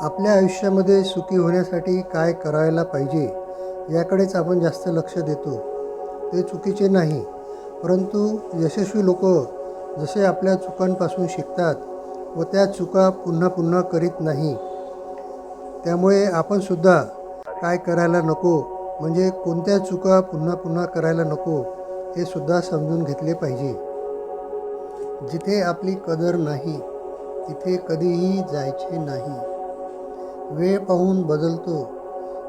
आपल्या आयुष्यामध्ये सुखी होण्यासाठी काय करायला पाहिजे याकडेच आपण जास्त लक्ष देतो. ते चुकीचे नाही परंतु यशस्वी लोक जसे आपल्या चुकांपासून शिकतात व त्या चुका पुन्हा पुन्हा करीत नाही. त्यामुळे आपणसुद्धा काय करायला नको म्हणजे कोणत्या चुका पुन्हा पुन्हा करायला नको हे सुद्धा समजून घेतले पाहिजे. जिथे आपली कदर नाही तिथे कधीही जायचे नाही. वेळ पाहून बदलतो.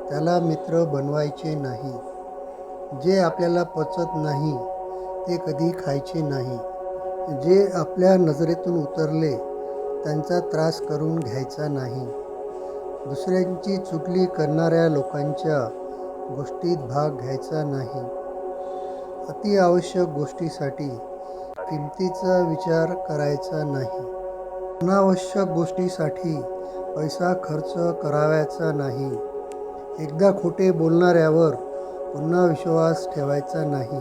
त्याला मित्र बनवायचे नाही. जे आपल्याला पचत नाही ते कधी खायचे नाही. जे आपल्या नजरेतून उतरले त्यांचा त्रास करून घ्यायचा नाही. दुसऱ्यांची चुकली करणाऱ्या लोकांच्या गोष्टीत भाग घ्यायचा नाही. अति आवश्यक गोष्टीसाठी किमतीचा विचार करायचा नाही. अनावश्यक गोष्टीसाठी पैसा खर्च करावायचा नाही. एकदा खोटे बोलणाऱ्यावर पुन्हा विश्वास ठेवायचा नाही.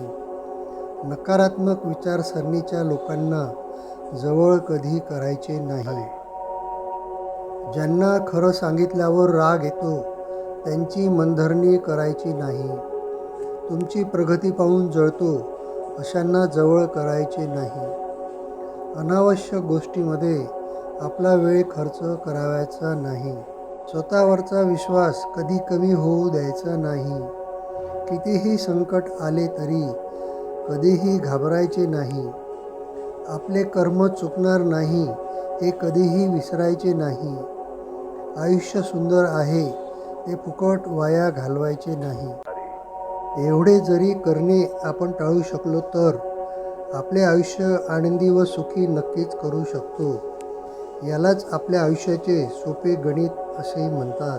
नकारात्मक विचारसरणीच्या लोकांना जवळ कधी करायचे नाही. ज्यांना खरं सांगितल्यावर राग येतो त्यांची मनधरणी करायची नाही. तुमची प्रगती पाहून जळतो अशांना जवळ करायचे नाही. अनावश्यक गोष्टीमध्ये आपला वेळ खर्च करावायचा नाही. स्वतःवरचा विश्वास कधी कमी होऊ द्यायचा नाही. कितीही संकट आले तरी कधीही घाबरायचे नाही. आपले कर्म चुकणार नाही हे कधीही विसरायचे नाही. आयुष्य सुंदर आहे ते फुकट वाया घालवायचे नाही. एवढे जरी करणे आपण टाळू शकलो तर आपले आयुष्य आनंदी व सुखी नक्कीच करू शकतो. यालाच आपल्या आयुष्याचे सोपे गणित असे म्हणतात.